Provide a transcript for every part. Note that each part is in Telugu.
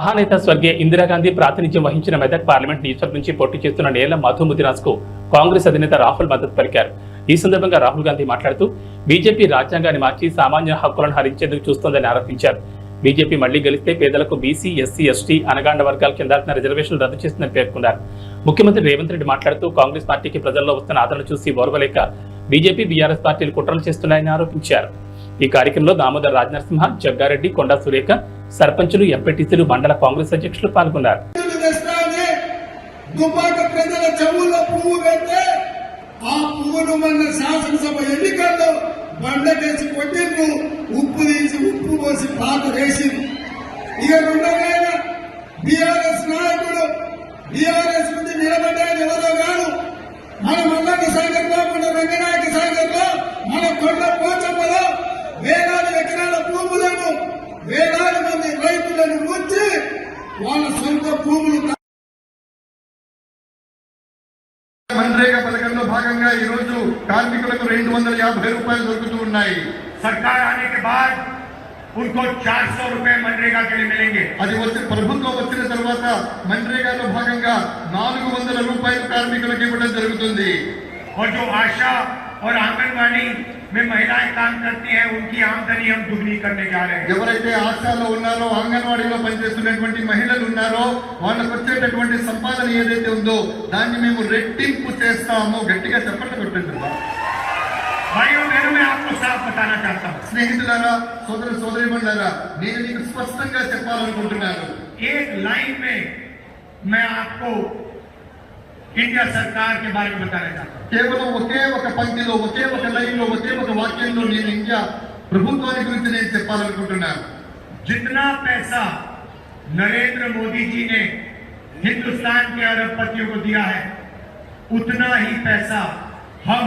మహానేత స్వర్గీయ ఇందిరాగాంధీ ప్రాతినిధ్యం వహించిన మెదక్ పార్లమెంట్ నియోజకవర్గం నుంచి పోటీ చేస్తున్న నేల మధు ముదిరాజ్కు కాంగ్రెస్ అధినేత రాహుల్ మద్దతు పలికారు. ఈ సందర్భంగా రాహుల్ గాంధీ మాట్లాడుతూ బీజేపీ రాజ్యాంగాన్ని మార్చి సామాన్య హక్కులను హరించేందుకు చూస్తోందని ఆరోపించారు. బీజేపీ మళ్ళీ గెలిస్తే పేదలకు బీసీ ఎస్సీ ఎస్టీ అనగాండ వర్గాల కింద రిజర్వేషన్లు రద్దు చేస్తుందని పేర్కొన్నారు. ముఖ్యమంత్రి రేవంత్ రెడ్డి మాట్లాడుతూ కాంగ్రెస్ పార్టీకి ప్రజల్లో వస్తున్న ఆదరణ చూసి ఓర్వలేక బీజేపీ బీఆర్ఎస్ పార్టీలు కుట్రలు చేస్తున్నాయని ఆరోపించారు. ఈ కార్యక్రమంలో దామోదర్ రాజనరసింహ జగ్గారెడ్డి కొండా సురేఖ సర్పంచులు ఎంపీటీసీలు మండల కాంగ్రెస్ అధ్యక్షులు పాల్గొన్నారు. పువ్వులు తెస్తానే దుబ్బాక ప్రజల చెవుల్లో పువ్వు ఆ పువ్వును మన శాసనసభ ఎన్నికల్లో బండకేసి కొట్టిండ్రు. ఉప్పు తీసి ఉప్పు పోసి పాత వేసింది ఇక రెండోనైన బీఆర్ఎస్ నాయకుడు బీఆర్ఎస్ నుంచి నిలబడ్డాడు ఎవరో కాదు. మన మల్లన్న సాగర్లో మన రంగనాయక సాగర్ మన కొండ పోచమ్మలో మన్రేగా పథకంలో భాగంగా ఈ రోజు కార్మికులకు రెండు వందల యాభై రూపాయలు దొరుకుతూ ఉన్నాయి सरकार आने के बाद उनको 400 रुपए मनरेगा के लिए मिलेंगे అది వచ్చి ప్రభుత్వం వచ్చిన తర్వాత మన్రేగాలో భాగంగా నాలుగు వందల రూపాయలు కార్మికులకు ఇవ్వడం జరుగుతుంది और जो आशा और आंगनबाड़ी में महिलाएं काम करती हैं उनकी आमदनी हम दुगनी करने जा रहे हैं ఎవరైతే ఆశాలో ఉన్నారో అంగన్వాడీలో పనిచేస్తున్నటువంటి మహిళలు ఉన్నారో వాళ్ళకు వచ్చేటటువంటి సంపాదన ఏదైతే ఉందో దాన్ని మేము రెట్టింపు చేస్తాము గట్టిగా చెప్పండి కొట్టండి भाइयों बहनों मैं आपको साफ बताना चाहता हूँ స్నేహితులారా సోదర సోదరిమణులారా నేను మీకు స్పష్టంగా చెప్పాలనుకుంటున్నాను एक लाइन में मैं आपको انڈیا سرکار کے بارے میں بتانا چاہتا ہوں కేవలం ఒకే ఒక పంక్తిలో ఒకే ఒక లైన్లో ఒకే ఒక వాక్యంలో నేను ఇండియా ప్రభుత్వాన్ని గురించి నేను చెప్పాలనుకుంటున్నాను جتنا پیسہ نریندر مودی جی نے ہندوستان کے ارب پتیوں کو دیا ہے اتنا ہی پیسہ ہم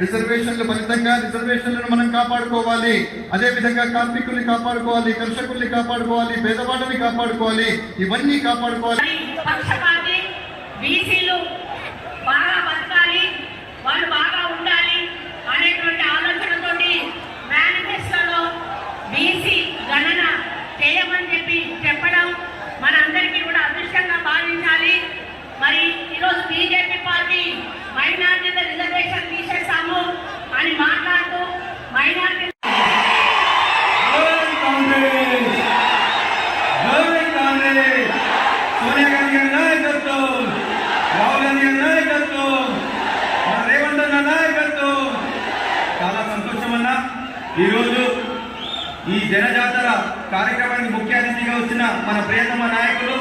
ریزرویشن ریزرویشن ادے کارتی درشکی پیسو کا ఈరోజు ఈ జనజాతర కార్యక్రమానికి ముఖ్య అతిథిగా వచ్చిన మన ప్రియతమ నాయకులు